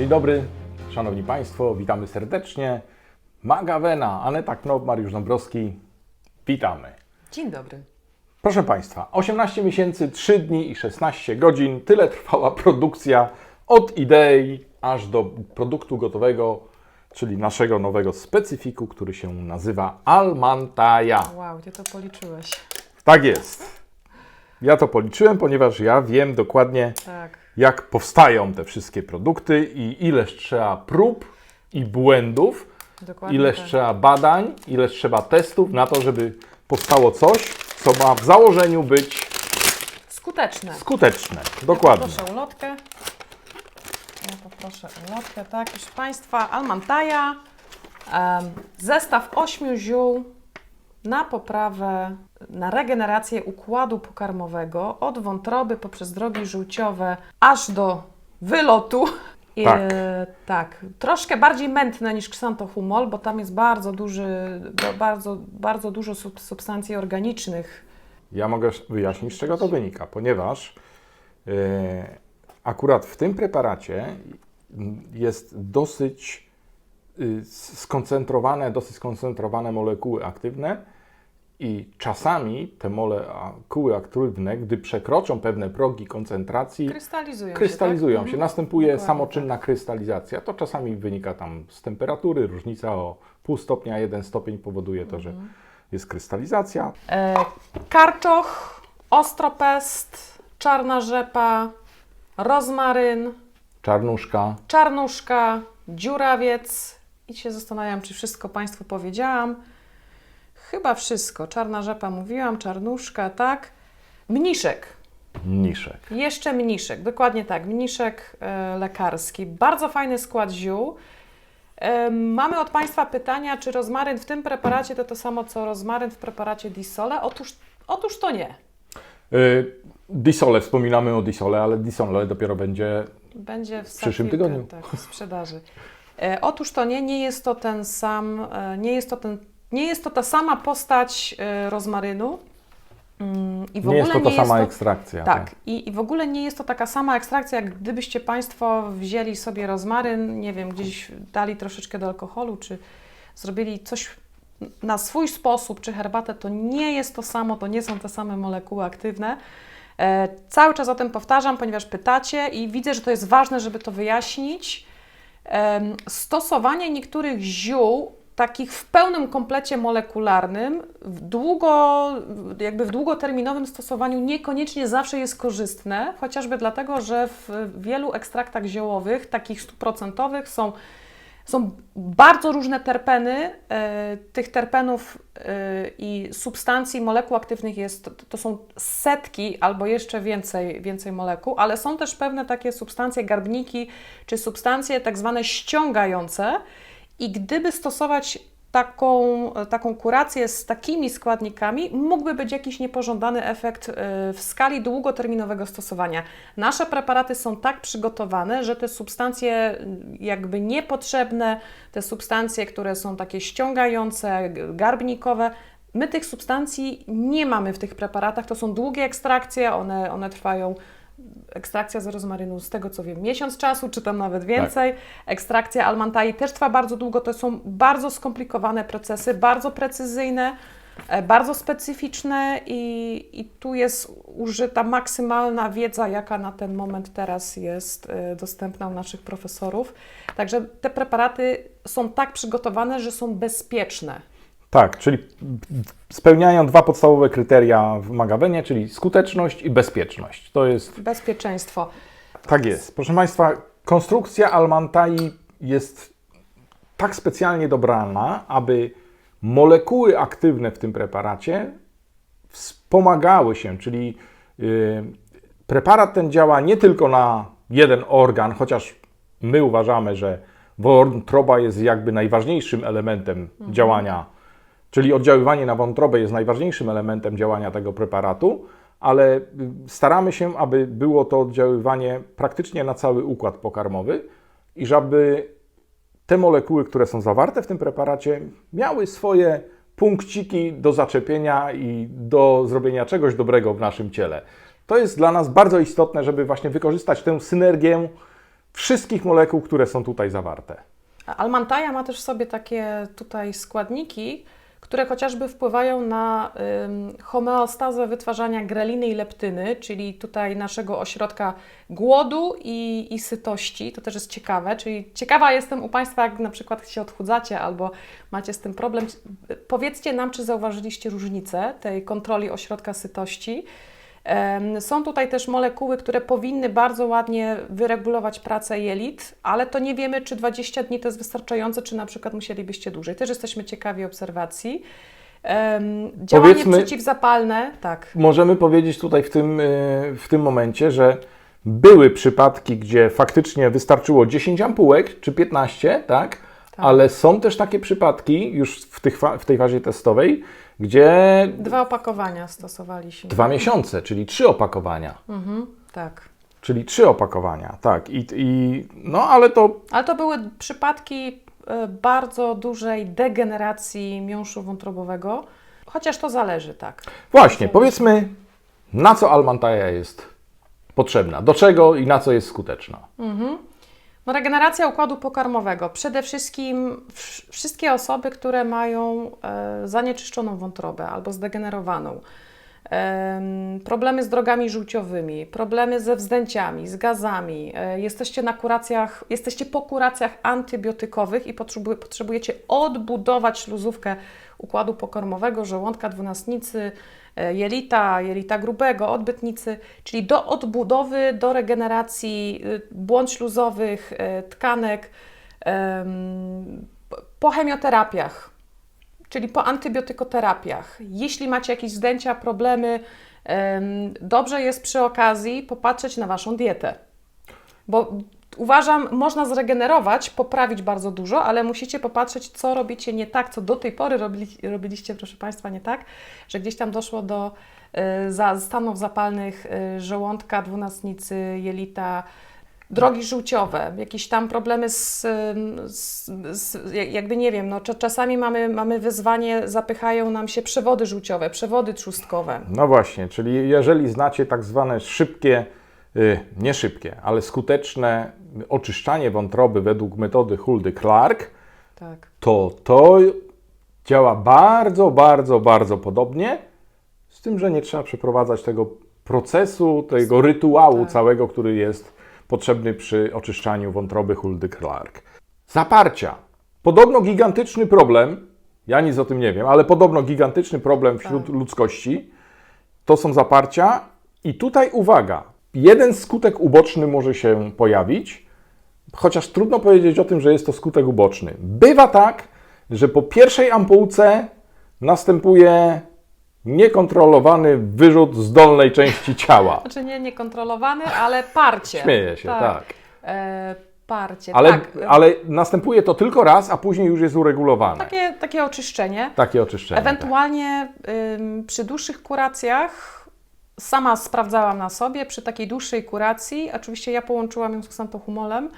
Dzień dobry, Szanowni Państwo, witamy serdecznie. Magawena, Aneta Knop, Mariusz Dąbrowski, witamy. Dzień dobry. Proszę Państwa, 18 miesięcy, 3 dni i 16 godzin, tyle trwała produkcja od idei aż do produktu gotowego, czyli naszego nowego specyfiku, który się nazywa Almantaja. Wow, gdzie to policzyłeś? Tak jest. Ja to policzyłem, ponieważ ja wiem dokładnie, Tak. Jak powstają te wszystkie produkty i ileż trzeba prób i błędów, Dokładnie ileż tak. trzeba badań, ileż trzeba testów na to, żeby powstało coś, co ma w założeniu być Skuteczne. skuteczne. Ja Dokładnie. poproszę ulotkę. Ja poproszę ulotkę, tak. Proszę Państwa, Almantaja. zestaw ośmiu ziół na poprawę, na regenerację układu pokarmowego od wątroby poprzez drogi żółciowe aż do wylotu. Tak. e, tak, troszkę bardziej mętne niż ksantohumol, bo tam jest bardzo duży, ba- bardzo, bardzo dużo sub- substancji organicznych. Ja mogę wyjaśnić, z czego to wynika, ponieważ e, akurat w tym preparacie jest dosyć skoncentrowane, dosyć skoncentrowane molekuły aktywne i czasami te molekuły aktywne, gdy przekroczą pewne progi koncentracji, Krystalizują, krystalizują się. się. Tak? Następuje Dokładnie samoczynna krystalizacja. To czasami wynika tam z temperatury, różnica o pół stopnia, jeden stopień powoduje to, że jest krystalizacja. E, karczoch, ostropest, czarna rzepa, rozmaryn, Czarnuszka, czarnuszka, dziurawiec i się zastanawiam, czy wszystko Państwu powiedziałam. Chyba wszystko. Czarna rzepa mówiłam, czarnuszka, tak. Mniszek. mniszek. Jeszcze mniszek, dokładnie tak, mniszek e, lekarski. Bardzo fajny skład ziół. E, mamy od Państwa pytania, czy rozmaryn w tym preparacie to to samo co rozmaryn w preparacie Disole? Otóż, otóż to nie. Y, Disole, wspominamy o Disole, ale Disole dopiero będzie Będzie w, W przyszłym tygodniu. Tak, w sprzedaży. E, otóż to nie, nie jest to ten sam, e, nie jest to, ten, nie jest to ta sama postać e, rozmarynu. Mm, I w nie ogóle jest to ta nie sama jest to, ekstrakcja. Tak, i, i w ogóle nie jest to taka sama ekstrakcja, jak gdybyście Państwo wzięli sobie rozmaryn, nie wiem, gdzieś dali troszeczkę do alkoholu, czy zrobili coś na swój sposób, czy herbatę, to nie jest to samo, to nie są te same molekuły aktywne. E, cały czas o tym powtarzam, ponieważ pytacie i widzę, że to jest ważne, żeby to wyjaśnić. Stosowanie niektórych ziół, takich w pełnym komplecie molekularnym, w długo, jakby w długoterminowym stosowaniu niekoniecznie zawsze jest korzystne, chociażby dlatego, że w wielu ekstraktach ziołowych, takich stuprocentowych, są, są bardzo różne terpeny. E, tych terpenów e, i substancji, molekuł aktywnych jest, to są setki albo jeszcze więcej, więcej molekuł, ale są też pewne takie substancje, garbniki czy substancje tak zwane ściągające. I gdyby stosować taką, taką kurację z takimi składnikami, mógłby być jakiś niepożądany efekt y, w skali długoterminowego stosowania. Nasze preparaty są tak przygotowane, że te substancje y, jakby niepotrzebne, te substancje, które są takie ściągające, garbnikowe, my tych substancji nie mamy w tych preparatach. To są długie ekstrakcje, one, one trwają ekstrakcja z rozmarynu, z tego co wiem, miesiąc czasu, czy tam nawet więcej. Ekstrakcja almantai też trwa bardzo długo. To są bardzo skomplikowane procesy, bardzo precyzyjne, e, bardzo specyficzne i, i tu jest użyta maksymalna wiedza, jaka na ten moment teraz jest e, dostępna u naszych profesorów. Także te preparaty są tak przygotowane, że są bezpieczne. Tak, czyli spełniają dwa podstawowe kryteria w magawenie, czyli skuteczność i bezpieczność. To jest, Bezpieczeństwo. tak jest. Proszę Państwa, konstrukcja Almantai jest tak specjalnie dobrana, aby molekuły aktywne w tym preparacie wspomagały się, czyli y, preparat ten działa nie tylko na jeden organ, chociaż my uważamy, że wątroba jest jakby najważniejszym elementem działania, czyli oddziaływanie na wątrobę jest najważniejszym elementem działania tego preparatu, ale y, staramy się, aby było to oddziaływanie praktycznie na cały układ pokarmowy i żeby te molekuły, które są zawarte w tym preparacie, miały swoje punkciki do zaczepienia i do zrobienia czegoś dobrego w naszym ciele. To jest dla nas bardzo istotne, żeby właśnie wykorzystać tę synergię wszystkich molekuł, które są tutaj zawarte. Almantaja ma też w sobie takie tutaj składniki, które chociażby wpływają na homeostazę wytwarzania greliny i leptyny, czyli tutaj naszego ośrodka głodu i, i sytości. To też jest ciekawe, czyli ciekawa jestem u Państwa, jak na przykład się odchudzacie albo macie z tym problem. Powiedzcie nam, czy zauważyliście różnicę tej kontroli ośrodka sytości. Są tutaj też molekuły, które powinny bardzo ładnie wyregulować pracę jelit, ale to nie wiemy, czy 20 dni to jest wystarczające, czy na przykład musielibyście dłużej. Też jesteśmy ciekawi obserwacji. Działanie Powiedzmy- przeciwzapalne, tak. Możemy powiedzieć tutaj w tym, y, w tym momencie, że były przypadki, gdzie faktycznie wystarczyło 10 ampułek czy 15, tak? Tak. Ale są też takie przypadki już w, tych, w tej fazie testowej, gdzie Dwa opakowania stosowaliśmy. dwa miesiące, czyli trzy opakowania. Mhm, tak. Czyli trzy opakowania, tak. I, i, no ale to Ale to były przypadki e, bardzo dużej degeneracji miąższu wątrobowego, chociaż to zależy, tak. właśnie, powiedzmy, na co Almantaja jest potrzebna, do czego i na co jest skuteczna. No, regeneracja układu pokarmowego. Przede wszystkim wsz- wszystkie osoby, które mają e, zanieczyszczoną wątrobę albo zdegenerowaną, em, problemy z drogami żółciowymi, problemy ze wzdęciami, z gazami, e, jesteście na kuracjach, jesteście po kuracjach antybiotykowych i potrzebu- potrzebujecie odbudować śluzówkę układu pokarmowego, żołądka, dwunastnicy, jelita, jelita grubego, odbytnicy, czyli do odbudowy, do regeneracji y, błąd śluzowych, e, tkanek, po chemioterapiach, czyli po antybiotykoterapiach. Jeśli macie jakieś zdęcia, problemy, em, dobrze jest przy okazji popatrzeć na Waszą dietę. Bo uważam, można zregenerować, poprawić bardzo dużo, ale musicie popatrzeć, co robicie nie tak, co do tej pory robili, robiliście, proszę Państwa, nie tak, że gdzieś tam doszło do y, stanów zapalnych y, żołądka, dwunastnicy, jelita, drogi żółciowe, jakieś tam problemy z, z, z jakby nie wiem, no, cza- czasami mamy, mamy wyzwanie, zapychają nam się przewody żółciowe, przewody trzustkowe. No właśnie, czyli jeżeli znacie tak zwane szybkie, nie szybkie, ale skuteczne oczyszczanie wątroby według metody Huldy-Clark, Tak. to to działa bardzo, bardzo, bardzo podobnie, z tym, że nie trzeba przeprowadzać tego procesu, tego rytuału Tak. całego, który jest potrzebny przy oczyszczaniu wątroby Huldy-Clark. Zaparcia. Podobno gigantyczny problem, ja nic o tym nie wiem, ale podobno gigantyczny problem wśród Tak. ludzkości to są zaparcia i tutaj uwaga, jeden skutek uboczny może się pojawić, chociaż trudno powiedzieć o tym, że jest to skutek uboczny. Bywa tak, że po pierwszej ampułce następuje niekontrolowany wyrzut z dolnej części ciała. Znaczy nie niekontrolowany, ale parcie. Śmieję się, tak. E, parcie, Ale, tak. ale następuje to tylko raz, a później już jest uregulowane. Takie, takie oczyszczenie. Takie oczyszczenie. tak. Ewentualnie ym, przy dłuższych kuracjach, sama sprawdzałam na sobie, przy takiej dłuższej kuracji, oczywiście ja połączyłam ją z ksantohumolem,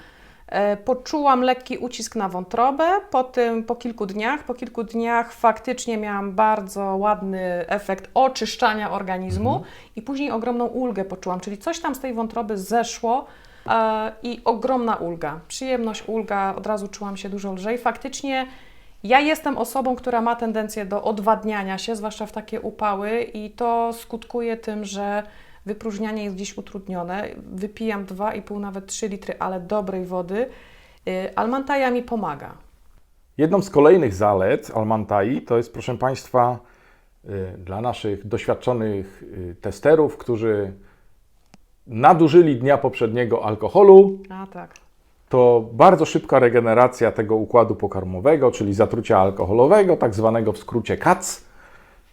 e, poczułam lekki ucisk na wątrobę, po tym po kilku dniach, po kilku dniach faktycznie miałam bardzo ładny efekt oczyszczania organizmu i później ogromną ulgę poczułam, czyli coś tam z tej wątroby zeszło, e, i ogromna ulga, przyjemność, ulga, od razu czułam się dużo lżej. Faktycznie ja jestem osobą, która ma tendencję do odwadniania się, zwłaszcza w takie upały, i to skutkuje tym, że wypróżnianie jest gdzieś utrudnione. Wypijam 2,5, nawet 3 litry, ale dobrej wody. Y, Almantaja mi pomaga. Jedną z kolejnych zalet Almantai to jest, proszę Państwa, y, dla naszych doświadczonych y, testerów, którzy nadużyli dnia poprzedniego alkoholu, A tak. To bardzo szybka regeneracja tego układu pokarmowego, czyli zatrucia alkoholowego, tak zwanego w skrócie CAC.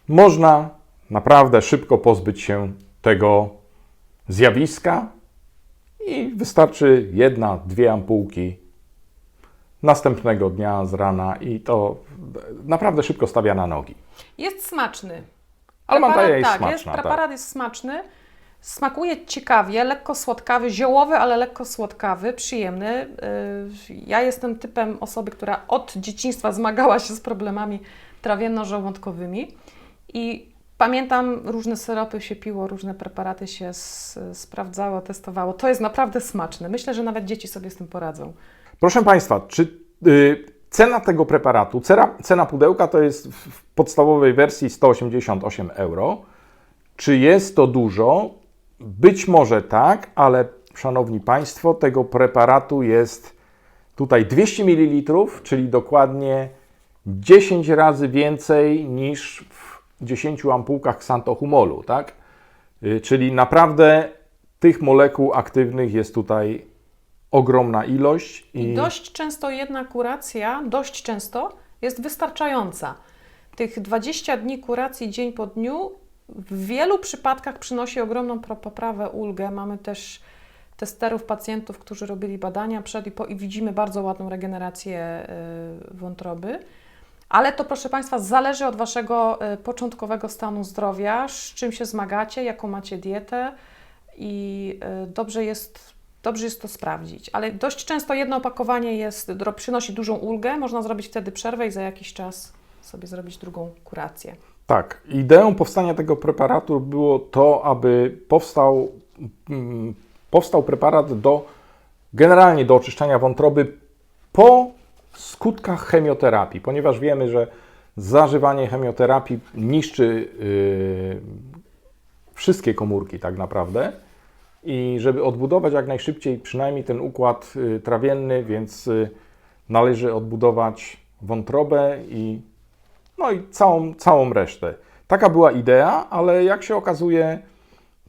Można naprawdę szybko pozbyć się tego zjawiska i wystarczy jedna, dwie ampułki następnego dnia z rana i to naprawdę szybko stawia na nogi. Jest smaczny. Almantaja jest tak, smaczna, Jest, tak. preparat jest smaczny. Smakuje ciekawie, lekko słodkawy, ziołowy, ale lekko słodkawy, przyjemny. Yy, Ja jestem typem osoby, która od dzieciństwa zmagała się z problemami trawienno-żołądkowymi i Pamiętam, różne syropy się piło, różne preparaty się sprawdzało, testowało. To jest naprawdę smaczne. Myślę, że nawet dzieci sobie z tym poradzą. Proszę Państwa, czy y, cena tego preparatu, cena, cena pudełka to jest w podstawowej wersji 188 euro. Czy jest to dużo? Być może tak, ale Szanowni Państwo, tego preparatu jest tutaj 200 ml, czyli dokładnie 10 razy więcej niż w 10 ampułkach ksantohumolu, tak? Y, Czyli naprawdę tych molekuł aktywnych jest tutaj ogromna ilość I dość często jedna kuracja, dość często jest wystarczająca. Tych 20 dni kuracji dzień po dniu w wielu przypadkach przynosi ogromną poprawę, ulgę. Mamy też testerów, pacjentów, którzy robili badania przed i po i widzimy bardzo ładną regenerację y, wątroby. Ale to, proszę Państwa, zależy od Waszego y, początkowego stanu zdrowia, z czym się zmagacie, jaką macie dietę i y, dobrze jest, dobrze jest to sprawdzić. Ale dość często jedno opakowanie jest, przynosi dużą ulgę, można zrobić wtedy przerwę i za jakiś czas sobie zrobić drugą kurację. Tak, ideą powstania tego preparatu było to, aby powstał, mm, powstał preparat do generalnie do oczyszczania wątroby po skutkach chemioterapii, ponieważ wiemy, że zażywanie chemioterapii niszczy yy, wszystkie komórki tak naprawdę. I żeby odbudować jak najszybciej przynajmniej ten układ y, trawienny, więc y, należy odbudować wątrobę i no i całą, całą resztę. Taka była idea, ale jak się okazuje,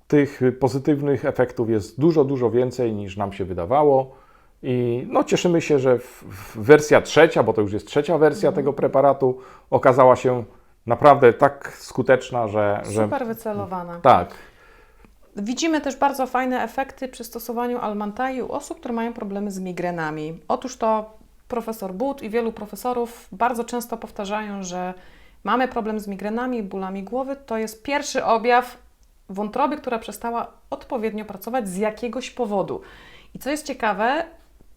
tych pozytywnych efektów jest dużo, dużo więcej niż nam się wydawało. I no, cieszymy się, że w, w wersja trzecia, bo to już jest trzecia wersja tego preparatu, okazała się naprawdę tak skuteczna, że. że Super wycelowana. tak, Widzimy też bardzo fajne efekty przy stosowaniu Almantai u osób, które mają problemy z migrenami. Otóż to profesor But i wielu profesorów bardzo często powtarzają, że mamy problem z migrenami, bólami głowy. To jest pierwszy objaw wątroby, która przestała odpowiednio pracować z jakiegoś powodu. I co jest ciekawe,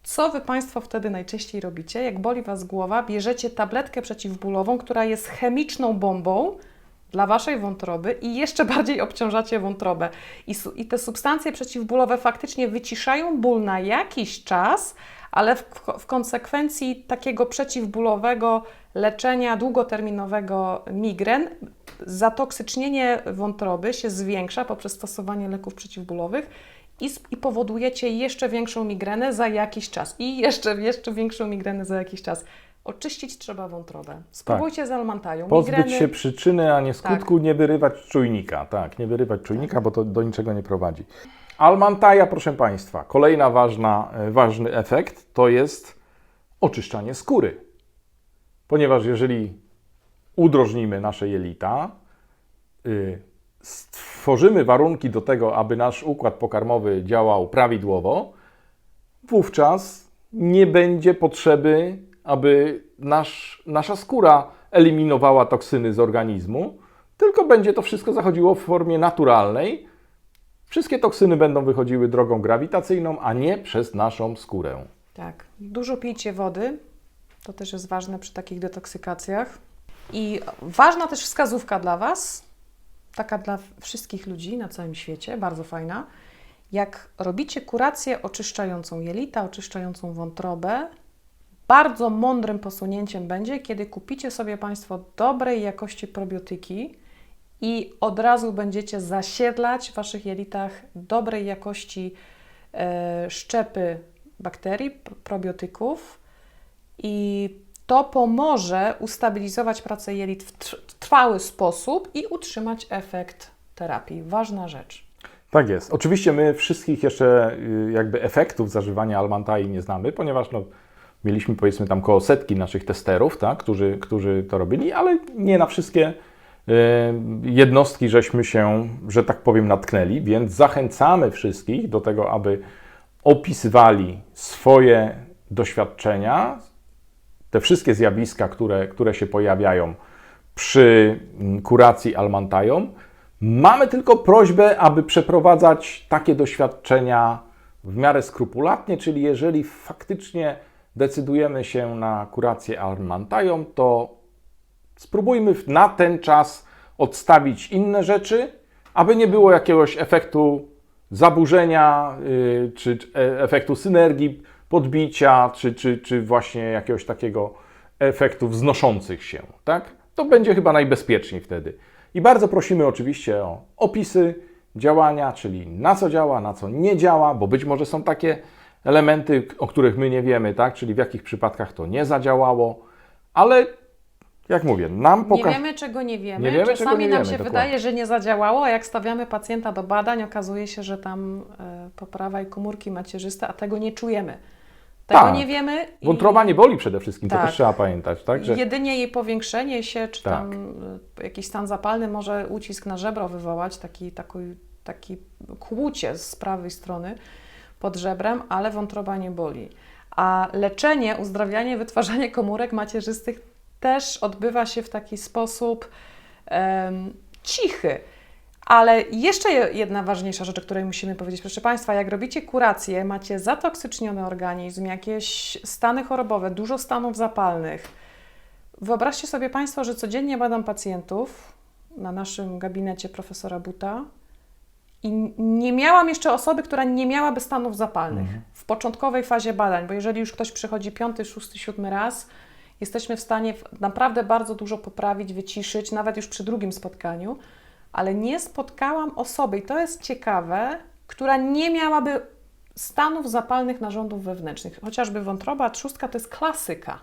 co Wy Państwo wtedy najczęściej robicie? Jak boli Was głowa, bierzecie tabletkę przeciwbólową, która jest chemiczną bombą, dla waszej wątroby i jeszcze bardziej obciążacie wątrobę. I, I te substancje przeciwbólowe faktycznie wyciszają ból na jakiś czas, ale w, w konsekwencji takiego przeciwbólowego leczenia długoterminowego migren zatoksycznienie wątroby się zwiększa poprzez stosowanie leków przeciwbólowych i, i powodujecie jeszcze większą migrenę za jakiś czas i jeszcze, jeszcze większą migrenę za jakiś czas. Oczyścić trzeba wątrobę. Spróbujcie z almantają. pozbyć Migreny, się przyczyny, a nie skutku, nie wyrywać czujnika. Tak, nie wyrywać czujnika, bo to do niczego nie prowadzi. Almantaja, proszę Państwa, kolejna ważna, e, ważny efekt to jest oczyszczanie skóry. Ponieważ jeżeli udrożnimy nasze jelita, y, stworzymy warunki do tego, aby nasz układ pokarmowy działał prawidłowo, wówczas nie będzie potrzeby, aby nasz, nasza skóra eliminowała toksyny z organizmu, tylko będzie to wszystko zachodziło w formie naturalnej. Wszystkie toksyny będą wychodziły drogą grawitacyjną, a nie przez naszą skórę. Tak. Dużo pijcie wody. To też jest ważne przy takich detoksykacjach. I ważna też wskazówka dla Was, taka dla wszystkich ludzi na całym świecie, bardzo fajna. Jak robicie kurację oczyszczającą jelita, oczyszczającą wątrobę, bardzo mądrym posunięciem będzie, kiedy kupicie sobie Państwo dobrej jakości probiotyki i od razu będziecie zasiedlać w Waszych jelitach dobrej jakości e, szczepy bakterii, probiotyków i to pomoże ustabilizować pracę jelit w tr- trwały sposób i utrzymać efekt terapii. Ważna rzecz. Tak jest. Oczywiście my wszystkich jeszcze y, jakby efektów zażywania Almantai nie znamy, ponieważ no, mieliśmy powiedzmy tam koło setki naszych testerów, tak, którzy, którzy to robili, ale nie na wszystkie jednostki żeśmy się, że tak powiem, natknęli, więc zachęcamy wszystkich do tego, aby opisywali swoje doświadczenia, te wszystkie zjawiska, które, które się pojawiają przy mm, kuracji almantają. Mamy tylko prośbę, aby przeprowadzać takie doświadczenia w miarę skrupulatnie, czyli jeżeli faktycznie decydujemy się na kurację almantają, to spróbujmy na ten czas odstawić inne rzeczy, aby nie było jakiegoś efektu zaburzenia, y, czy czy, e, efektu synergii, podbicia, czy, czy, czy właśnie jakiegoś takiego efektu wznoszących się, tak? To będzie chyba najbezpieczniej wtedy. I bardzo prosimy oczywiście o opisy działania, czyli na co działa, na co nie działa, bo być może są takie elementy, o których my nie wiemy, tak? Czyli w jakich przypadkach to nie zadziałało, ale jak mówię, nam Nie pokaż... wiemy, czego nie wiemy. Nie wiemy, Czasami nie nam wiemy, się dokładnie. wydaje, że nie zadziałało, a jak stawiamy pacjenta do badań, okazuje się, że tam e, poprawa i komórki macierzyste, a tego nie czujemy. Tego Tak. nie wiemy. i Wątroba nie boli przede wszystkim, to Tak. też trzeba pamiętać, tak? Że... Jedynie jej powiększenie się, czy Tak. tam e, jakiś stan zapalny może ucisk na żebro wywołać, taki, taki, taki kłucie z prawej strony pod żebrem, ale wątroba nie boli. A leczenie, uzdrawianie, wytwarzanie komórek macierzystych też odbywa się w taki sposób em, cichy. Ale jeszcze je- jedna ważniejsza rzecz, o której musimy powiedzieć, proszę Państwa, jak robicie kurację, macie zatoksyczniony organizm, jakieś stany chorobowe, dużo stanów zapalnych. Wyobraźcie sobie Państwo, że codziennie badam pacjentów na naszym gabinecie profesora Buta i nie miałam jeszcze osoby, która nie miałaby stanów zapalnych w początkowej fazie badań, bo jeżeli już ktoś przychodzi piąty, szósty, siódmy raz, jesteśmy w stanie naprawdę bardzo dużo poprawić, wyciszyć, nawet już przy drugim spotkaniu, ale nie spotkałam osoby, i to jest ciekawe, która nie miałaby stanów zapalnych narządów wewnętrznych. Chociażby wątroba, trzustka to jest klasyka.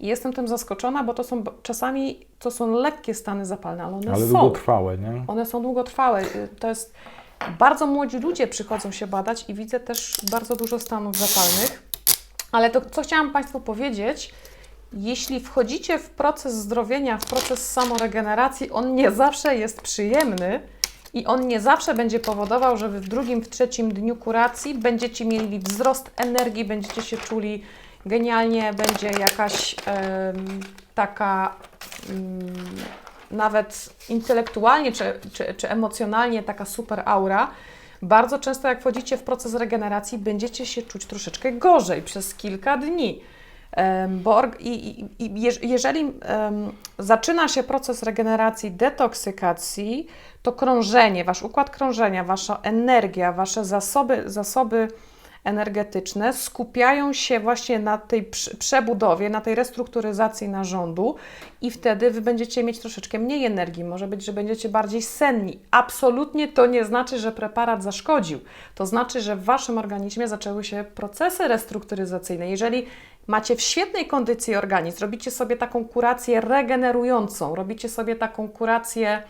I jestem tym zaskoczona, bo to są czasami to są lekkie stany zapalne, ale one Ale są. długotrwałe, nie? One są długotrwałe. Y, To jest bardzo młodzi ludzie przychodzą się badać i widzę też bardzo dużo stanów zapalnych. Ale to, co chciałam Państwu powiedzieć, jeśli wchodzicie w proces zdrowienia, w proces samoregeneracji, on nie zawsze jest przyjemny i on nie zawsze będzie powodował, że Wy w drugim, w trzecim dniu kuracji będziecie mieli wzrost energii, będziecie się czuli genialnie, będzie jakaś taka mm, nawet intelektualnie czy, czy, czy emocjonalnie taka super aura. Bardzo często, jak wchodzicie w proces regeneracji, będziecie się czuć troszeczkę gorzej przez kilka dni. Bo i, i, i jeż- jeżeli em, zaczyna się proces regeneracji, detoksykacji, to krążenie, wasz układ krążenia, wasza energia, wasze zasoby, zasoby energetyczne skupiają się właśnie na tej prze- przebudowie, na tej restrukturyzacji narządu i wtedy wy będziecie mieć troszeczkę mniej energii. Może być, że będziecie bardziej senni. Absolutnie to nie znaczy, że preparat zaszkodził. To znaczy, że w waszym organizmie zaczęły się procesy restrukturyzacyjne. Jeżeli macie w świetnej kondycji organizm, robicie sobie taką kurację regenerującą, robicie sobie taką kurację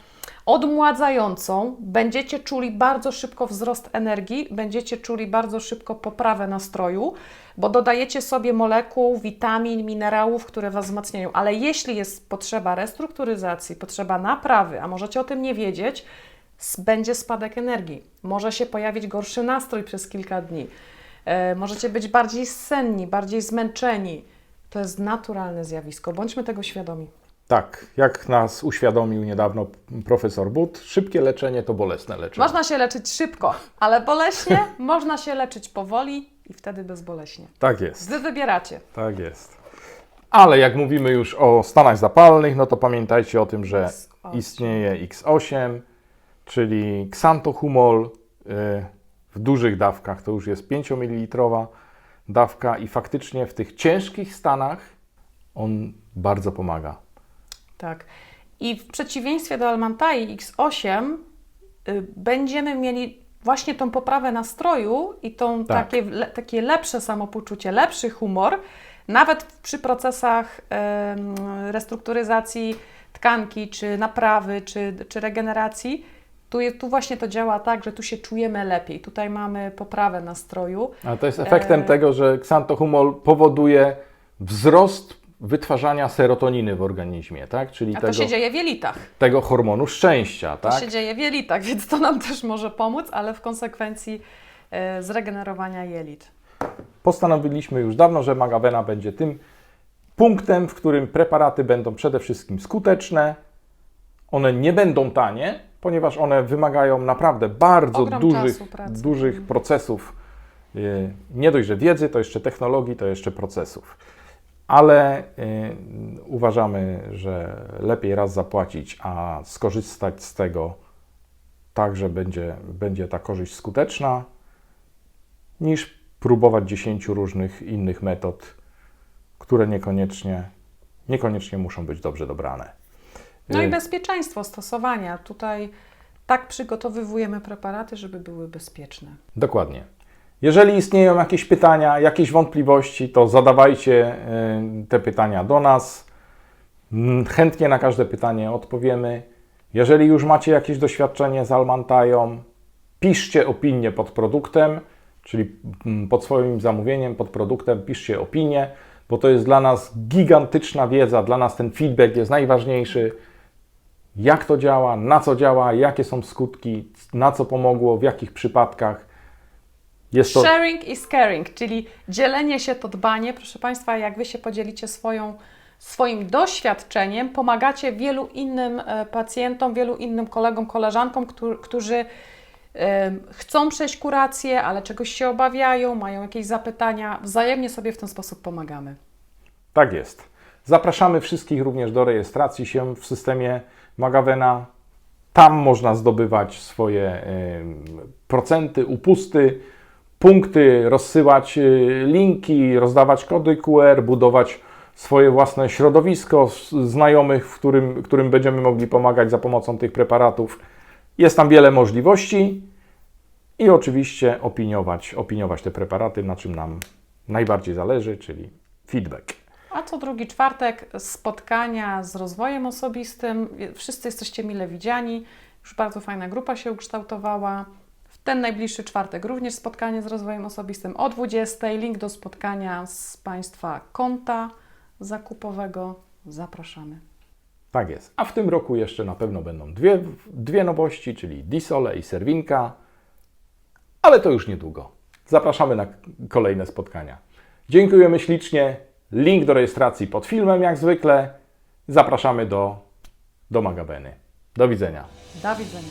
odmładzającą, będziecie czuli bardzo szybko wzrost energii, będziecie czuli bardzo szybko poprawę nastroju, bo dodajecie sobie molekuł, witamin, minerałów, które Was wzmacniają. Ale jeśli jest potrzeba restrukturyzacji, potrzeba naprawy, a możecie o tym nie wiedzieć, będzie spadek energii. Może się pojawić gorszy nastrój przez kilka dni. E, możecie być bardziej senni, bardziej zmęczeni. To jest naturalne zjawisko. Bądźmy tego świadomi. Tak, jak nas uświadomił niedawno profesor But, szybkie leczenie to bolesne leczenie. Można się leczyć szybko, ale boleśnie można się leczyć powoli i wtedy bezboleśnie. Tak jest, Wy wybieracie. tak jest. Ale jak mówimy już o stanach zapalnych, no to pamiętajcie o tym, że X8. istnieje X8, czyli xantohumol y, w dużych dawkach, to już jest 5 ml dawka i faktycznie w tych ciężkich stanach on bardzo pomaga. Tak. I w przeciwieństwie do Almantai X8 y, będziemy mieli właśnie tą poprawę nastroju i tą Tak. takie, le, takie lepsze samopoczucie, lepszy humor, nawet przy procesach em, restrukturyzacji tkanki, czy naprawy, czy, czy regeneracji. Tu, tu właśnie to działa tak, że tu się czujemy lepiej. Tutaj mamy poprawę nastroju. A to jest efektem E, tego, że xantohumol powoduje wzrost wytwarzania serotoniny w organizmie, tak? Czyli A tego, to się dzieje w jelitach. tego hormonu szczęścia, To tak? się dzieje w jelitach, więc to nam też może pomóc, ale w konsekwencji e, zregenerowania jelit. Postanowiliśmy już dawno, że Magavena będzie tym punktem, w którym preparaty będą przede wszystkim skuteczne. One nie będą tanie, ponieważ one wymagają naprawdę bardzo Ogrom dużych, dużych procesów. Yy, Nie dość, że wiedzy, to jeszcze technologii, to jeszcze procesów. Ale y, uważamy, że lepiej raz zapłacić, a skorzystać z tego tak, że będzie, będzie ta korzyść skuteczna, niż próbować 10 różnych innych metod, które niekoniecznie, niekoniecznie muszą być dobrze dobrane. No i Y, bezpieczeństwo stosowania. Tutaj tak przygotowywujemy preparaty, żeby były bezpieczne. Dokładnie. Jeżeli istnieją jakieś pytania, jakieś wątpliwości, to zadawajcie y, te pytania do nas. Mm, Chętnie na każde pytanie odpowiemy. Jeżeli już macie jakieś doświadczenie z Almantają, piszcie opinię pod produktem, czyli mm, pod swoim zamówieniem, pod produktem, piszcie opinię, bo to jest dla nas gigantyczna wiedza, dla nas ten feedback jest najważniejszy. Jak to działa, na co działa, jakie są skutki, na co pomogło, w jakich przypadkach. Jest to Sharing is caring, czyli dzielenie się to dbanie. Proszę Państwa, jak Wy się podzielicie swoją, swoim doświadczeniem, pomagacie wielu innym e, pacjentom, wielu innym kolegom, koleżankom, którzy, e, chcą przejść kurację, ale czegoś się obawiają, mają jakieś zapytania. Wzajemnie sobie w ten sposób pomagamy. Tak jest. Zapraszamy wszystkich również do rejestracji się w systemie Magavena. Tam można zdobywać swoje procenty, upusty, punkty, rozsyłać y, linki, rozdawać kody QR, budować swoje własne środowisko znajomych, w którym, którym będziemy mogli pomagać za pomocą tych preparatów. Jest tam wiele możliwości i oczywiście opiniować, opiniować te preparaty, na czym nam najbardziej zależy, czyli feedback. A co drugi czwartek spotkania z rozwojem osobistym. Wszyscy jesteście mile widziani. Już bardzo fajna grupa się ukształtowała. Ten najbliższy czwartek również spotkanie z rozwojem osobistym o 20. Link do spotkania z Państwa konta zakupowego. Zapraszamy. Tak jest. A w tym roku jeszcze na pewno będą dwie, dwie nowości, czyli Disole i Serwinka, ale to już niedługo. Zapraszamy na kolejne spotkania. Dziękujemy ślicznie. Link do rejestracji pod filmem, jak zwykle. Zapraszamy do, do Magabeny. Do widzenia. Do widzenia.